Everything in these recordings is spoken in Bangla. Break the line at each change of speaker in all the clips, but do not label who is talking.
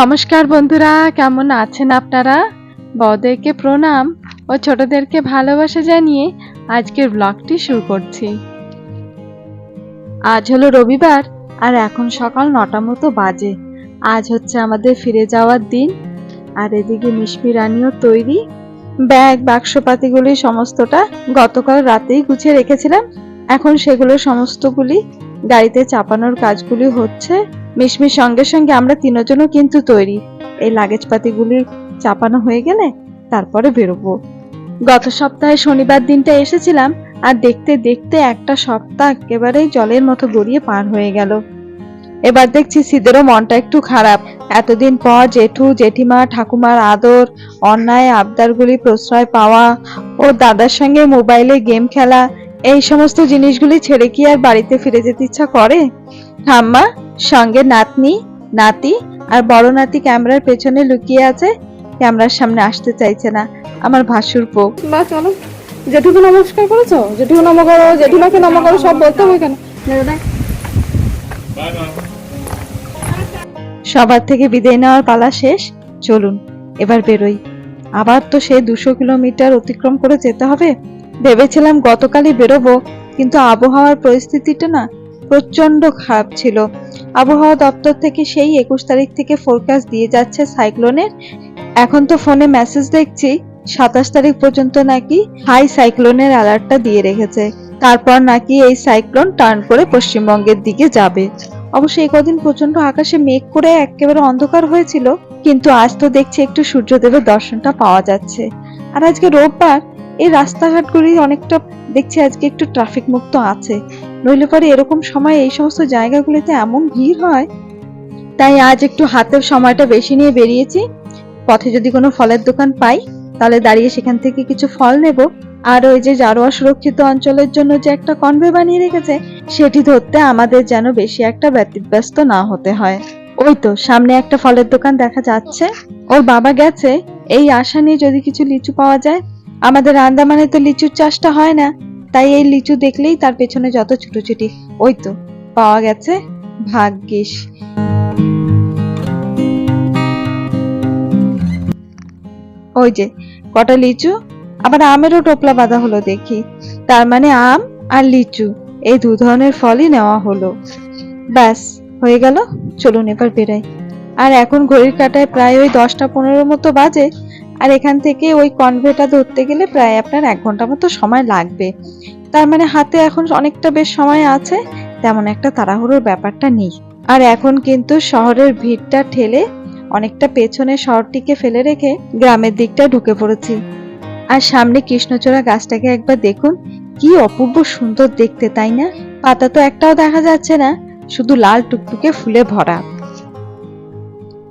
নমস্কার বন্ধুরা, কেমন আছেন আপনারা? বড়দেরকে প্রণাম ও ছোটদেরকে ভালোবাসা জানিয়ে আজকের ব্লগটি শুরু করছি। আজ হলো রবিবার আর এখন সকাল নটা মতো বাজে। আজ হচ্ছে আমাদের ফিরে যাওয়ার দিন আর এদিকে মিষ্টি রানিও তৈরি। ব্যাগ, বাক্সপাতিগুলি সমস্তটা গতকাল রাতেই গুছিয়ে রেখেছিলাম। এখন সেগুলো সমস্তগুলি গাড়িতে চাপানোর কাজগুলি হচ্ছে। মিশমির সঙ্গে সঙ্গে আমরা তিনজনও কিন্তু তৈরি। এই লাগেজ পাতিগুলি চাপানো হয়ে গেলে তারপরে বেরোবো। গত সপ্তাহে শনিবার দিনটা এসেছিলাম আর দেখতে দেখতে একটা সপ্তাহ একেবারেই জলের মতো গড়িয়ে পার হয়ে গেল। এবার দেখছি সিদেরও মনটা একটু খারাপ। এতদিন পর জেঠু, জেঠিমা, ঠাকুমার আদর, অন্যায় আবদারগুলি প্রশ্রয় পাওয়া ও দাদার সঙ্গে মোবাইলে গেম খেলা, এই সমস্ত জিনিসগুলি ছেড়ে কি আর বাড়িতে ফিরে যেতে ইচ্ছা করে? ঠাম্মা সঙ্গে নাতনি নাতি আর বড় নাতি ক্যামেরার পেছনে লুকিয়ে আছে। ক্যামেরার সামনে আসতে চাইছে না। আমার ভাসুর পোক
বা চলো। জেঠুকে নমস্কার করেছ? জেঠুকে নম করো জেঠিমাকে নম করো সব বলতে হবে কেন?
সবার থেকে বিদায় নেওয়ার পালা শেষ। চলুন এবার বেরোই। আবার তো সে দুশো কিলোমিটার অতিক্রম করে যেতে হবে। ভেবেছিলাম গতকালই বেরোবো কিন্তু আবহাওয়ার পরিস্থিতিটা না প্রচণ্ড খারাপ ছিল। আবহাওয়া দপ্তর থেকে সেই একুশ তারিখ থেকে ফোরকাস্ট দিয়ে যাচ্ছে সাইক্লোনের এখন তো ফোনে মেসেজ দেখছি, সাতাশ তারিখ পর্যন্ত নাকি হাই সাইক্লোনের অ্যালার্টটা দিয়ে রেখেছে। তারপর নাকি এই সাইক্লোন টার্ন করে পশ্চিমবঙ্গের দিকে যাবে। অবশ্য এই কদিন প্রচণ্ড আকাশে মেঘ করে একেবারে অন্ধকার হয়েছিল, কিন্তু আজ তো দেখছি একটু সূর্যদেবের দর্শনটা পাওয়া যাচ্ছে। আর আজকে রোববার এই রাস্তাঘাটগুলি অনেকটা দেখছি আজকে একটু ট্রাফিক মুক্ত আছে। নইলে পরে এরকম সময় এই সমস্ত জায়গাগুলিতে এমন ভিড় হয়। তাই আজ একটু হাতের সময়টা বেশি নিয়ে বেরিয়েছি। পথে যদি কোনো ফলের দোকান পাই, তাহলে দাঁড়িয়ে সেখান থেকে কিছু ফল নেব। আর ওই যে জারোয়া সুরক্ষিত অঞ্চলের জন্য যে একটা কনভে বানিয়ে রেখেছে, সেটি ধরতে আমাদের যেন বেশি একটা ব্যতিব্যস্ত না হতে হয়। ওই তো, সামনে একটা ফলের দোকান দেখা যাচ্ছে। ওর বাবা গেছে। এই আশা নিয়ে যদি কিছু লিচু পাওয়া যায় আমাদের আন্দামানে তো লিচুর চাষটা হয় না, তাই এই লিচু দেখলেই তার পেছনে যত ছুটোছুটি। ওই তো, পাওয়া গেছে ভাগ্যিস। ওই যে, কটা লিচু? আবার আমেরও টোপলা বাঁধা হলো দেখি। তার মানে আম আর লিচু, এই দু ধরনের ফলই নেওয়া হলো। ব্যাস, হয়ে গেল, চলুন এবার বেরাই আর এখন ঘড়ির কাটায় প্রায় ওই দশটা পনেরো মতো বাজে আর এখান থেকে ওই কনভেটা ধরতে গেলে প্রায় আপনার এক ঘণ্টা মতো সময় লাগবে। তার মানে হাতে এখন অনেকটা বেশ সময় আছে, তেমন একটা তাড়াহুড়োর ব্যাপারটা নেই। আর এখন কিন্তু শহরের ভিড়টা ঠেলে অনেকটা পেছনে শহরটিকে ফেলে রেখে গ্রামের দিকটা ঢুকে পড়েছি। আর সামনে কৃষ্ণচূড়া গাছটাকে একবার দেখুন, কি অপূর্ব সুন্দর দেখতে, তাই না? পাতা তো একটাও দেখা যাচ্ছে না, শুধু লাল টুকটুকে ফুলে ভরা।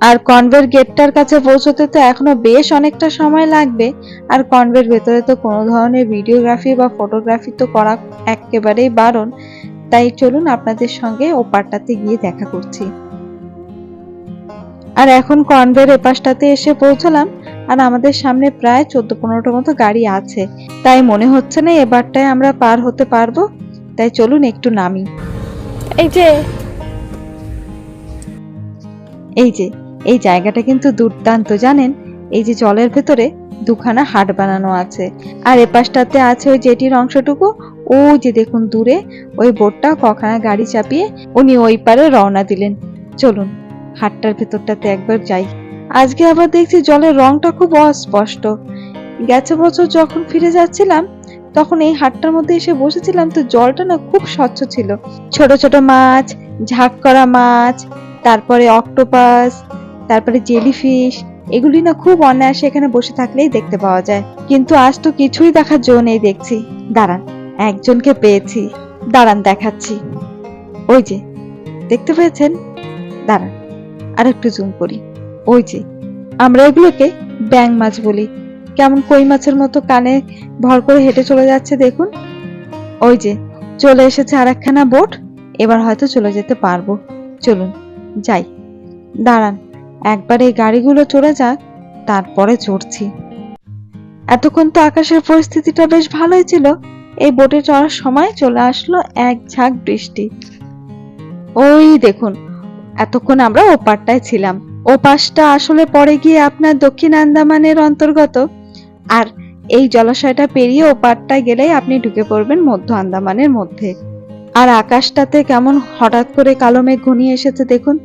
আর কনভের গেটটার কাছে পৌঁছতে তো এখনও বেশ অনেকটা সময় লাগবে। আর কনভের ভেতরে তো কোনো ধরনের ভিডিওগ্রাফি বা ফটোগ্রাফি তো করা একেবারেই বারণ। তাই চলুন আপনাদের সঙ্গে ওপারটাতে গিয়ে দেখা করছি। আর এখন কনভের এপাশটাতে এসে পৌঁছলাম। আর আমাদের সামনে প্রায় চোদ্দ পনেরোটার মতো গাড়ি আছে। তাই মনে হচ্ছে না এবারটায় আমরা পার হতে পারব। তাই চলুন একটু নামি।
এই যে।
এই যে। এই জায়গাটা কিন্তু দুর্দান্ত, জানেন? এই যে জলের ভেতরে দুখানা হাট বানানো আছে। আর এপাশটাতে আছে ওই জেটির অংশটুকু। ও যে দেখুন দূরে, ওই বোটটা কখানা গাড়ি চাপিয়ে উনি ওই পারে রওনা দিলেন। চলুন, হাটটার ভেতরটাতে একবার যাই। আজকে আবার দেখছি জলের রংটা খুব অস্পষ্ট। গেছে বছর যখন ফিরে যাচ্ছিলাম, তখন এই হাটটার মধ্যে এসে বসেছিলাম তো জলটা না খুব স্বচ্ছ ছিল। ছোট ছোট মাছ, ঝাঁক করা মাছ, তারপরে অক্টোপাস তারপরে জেলি জেলিফিশ এগুলি না খুব অনায়াসে এখানে বসে থাকলেই দেখতে পাওয়া যায়। কিন্তু আজ তো কিছুই দেখার জো নেই দেখছি। দাঁড়ান, একজনকে পেয়েছি। দাঁড়ান, দেখাচ্ছি। ওই যে, দেখতে পেয়েছেন? দাঁড়ান আর একটু জুম করি। ওই যে, আমরা এগুলোকে ব্যাং মাছ বলি। কেমন কই মাছের মতো কানে ভর করে হেঁটে চলে যাচ্ছে দেখুন। ওই যে, চলে এসেছে আর একখানা বোট। এবার হয়তো চলে যেতে পারব। চলুন, যাই। দাঁড়ান একবার এই গাড়িগুলো চড়ে যাক তারপরে চড়ছি। এতক্ষণ তো আকাশের পরিস্থিতিটা বেশ ভালোই ছিল। এই বোটে চড়ার সময় চলে আসলো এক ঝাঁক বৃষ্টি। ওই দেখুন, এতক্ষণ আমরা ওপারটায় ছিলাম। ও পাশটা আসলে পরে গিয়ে আপনার দক্ষিণ আন্দামানের অন্তর্গত। আর এই জলাশয়টা পেরিয়ে ও পারটায় গেলেই আপনি ঢুকে পড়বেন মধ্য আন্দামানের মধ্যে। আর আকাশটাতে কেমন হঠাৎ করে কালো মেঘ ঘনিয়ে এসেছে দেখুন,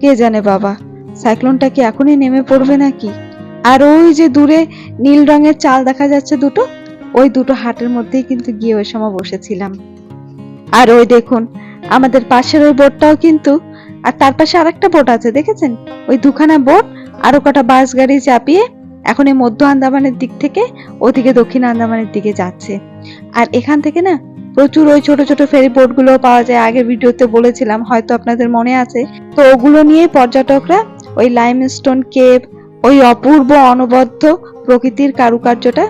কে জানে বাবা। সাইক্লোনটা কি এখনই নেমে পড়বে নাকি? আর ওই যে দূরে নীল রঙের চাল দেখা যাচ্ছে দুটো, ওই দুটো হাটের মধ্যেই কিন্তু গিয়ে ওই সময় বসেছিলাম। আর ওই দেখুন, আমাদের পাশের ওই বোটটাও কিন্তু, আর তার পাশে আরেকটা বোট আছে, দেখেছেন? ওই দুখানা বোট, আরও কটা বাস গাড়ি চাপিয়ে এখন এই মধ্য আন্দামানের দিক থেকে ওদিকে দক্ষিণ আন্দামানের দিকে যাচ্ছে। আর এখান থেকে না, প্রচুর ওই ছোট ছোট ফেরি বোটগুলো পাওয়া যায়। আগের ভিডিওতে বলেছিলাম, হয়তো আপনাদের মনে আছে। তো ওগুলো নিয়ে পর্যটকরা ওই লাইমস্টোন কেভ ওই অপূর্ব অনবদ্য প্রকৃতির কারুকার্যটা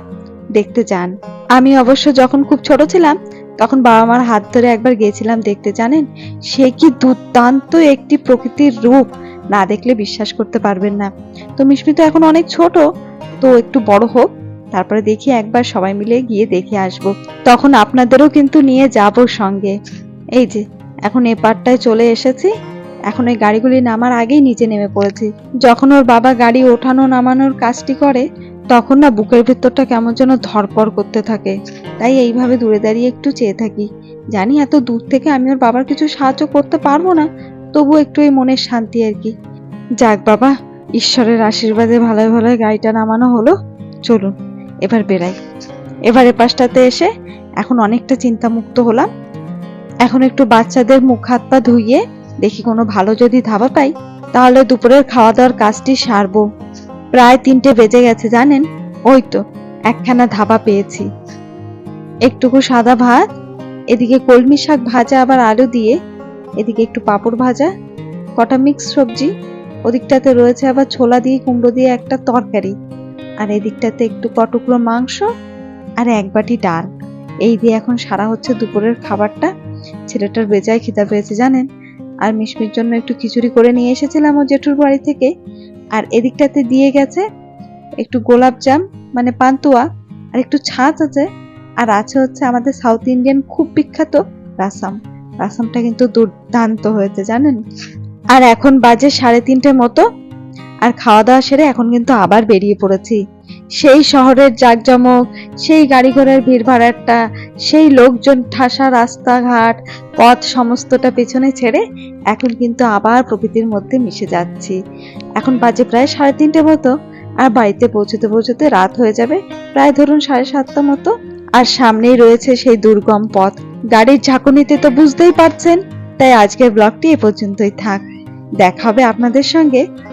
দেখতে যান আমি অবশ্য যখন খুব ছোট ছিলাম, তখন বাবা মার হাত ধরে একবার গিয়েছিলাম দেখতে, জানেন? সে কি দুর্দান্ত একটি প্রকৃতির রূপ, না দেখলে বিশ্বাস করতে পারবেন না। তো মিশমি তো এখন অনেক ছোট, তো একটু বড় হোক, তারপরে দেখি একবার সবাই মিলে গিয়ে দেখে আসব। তখন আপনাদেরও কিন্তু নিয়ে যাব সঙ্গে। এই যে, এখন এ পারটায় চলে এসেছি। এখন ওই গাড়িগুলি নামার আগেই নিচে নেমে পড়েছি। যখন ওর বাবা গাড়ি ওঠানো নামানোর কাজটি করে, তখন না বুকের ভেতরটা কেমন যেন ধরপড় করতে থাকে। তাই এইভাবে দূরে দাঁড়িয়ে একটু চেয়ে থাকি। জানি এত দূর থেকে আমি ওর বাবার কিছু সাহায্য করতে পারব না তবু একটু এই মনের শান্তি আর কি। যাক বাবা, ঈশ্বরের আশীর্বাদে ভালোই ভালোই গাড়িটা নামানো হলো। চলুন, এবার বেরাই এবার এ পাশটাতে এসে এখন অনেকটা চিন্তামুক্ত হলাম। এখন একটু বাচ্চাদের মুখ হাত পা ধুইয়ে দেখি কোনো ভালো যদি ধাবা পাই, তাহলে দুপুরের খাওয়া দাওয়ার কাজটি সারবো। প্রায় তিনটে বেজে গেছে, জানেন? ওই তো, একখানা ধাবা পেয়েছি। একটুকু সাদা ভাত, এদিকে কলমি শাক ভাজা, আবার আলু দিয়ে, এদিকে একটু পাঁপড় ভাজা, কটা মিক্স সবজি, ওদিকটাতে রয়েছে আবার ছোলা দিয়ে, কুমড়ো দিয়ে একটা তরকারি, আর এদিকটাতে একটু কটুকরো মাংস, আর এক বাটি ডাল। এই দিয়ে এখন সারা হচ্ছে দুপুরের খাবারটা। ছেলেটার বেজায় খিদা পেয়েছে, জানেন? আর মিশমির জন্য একটু খিচুড়ি করে নিয়ে এসেছিলাম ও জেঠুর বাড়ি থেকে। আর এদিকটাতে দিয়ে গেছে একটু গোলাপ জাম মানে পান্তুয়া, আর একটু ছাঁচ আছে। আর আছে হচ্ছে আমাদের সাউথ ইন্ডিয়ান খুব বিখ্যাত রাসাম। রাসামটা কিন্তু দুর্দান্ত হয়েছে, জানেন? আর এখন বাজে সাড়ে তিনটে মতো। আর খাওয়া দাওয়া সেরে এখন কিন্তু আবার বেরিয়ে পড়েছি। সেই শহরের জাঁকজমক, সেই গাড়ি ঘোড়ার ভিড় ভাড়াটা সেই লোকজন ঠাসা রাস্তাঘাট, পথ সমস্তটা পেছনে ছেড়ে এখন কিন্তু আবার প্রকৃতির মধ্যে মিশে যাচ্ছি। এখন বাজে প্রায় সাড়ে তিনটে মতো, আর বাড়িতে পৌঁছতে পৌঁছতে রাত হয়ে যাবে প্রায় ধরুন সাড়ে সাতটা মতো। আর সামনেই রয়েছে সেই দুর্গম পথ। গাড়ির ঝাঁকুনিতে তো বুঝতেই পারছেন, তাই আজকের ব্লগটি এ পর্যন্তই থাক। দেখা হবে আপনাদের সঙ্গে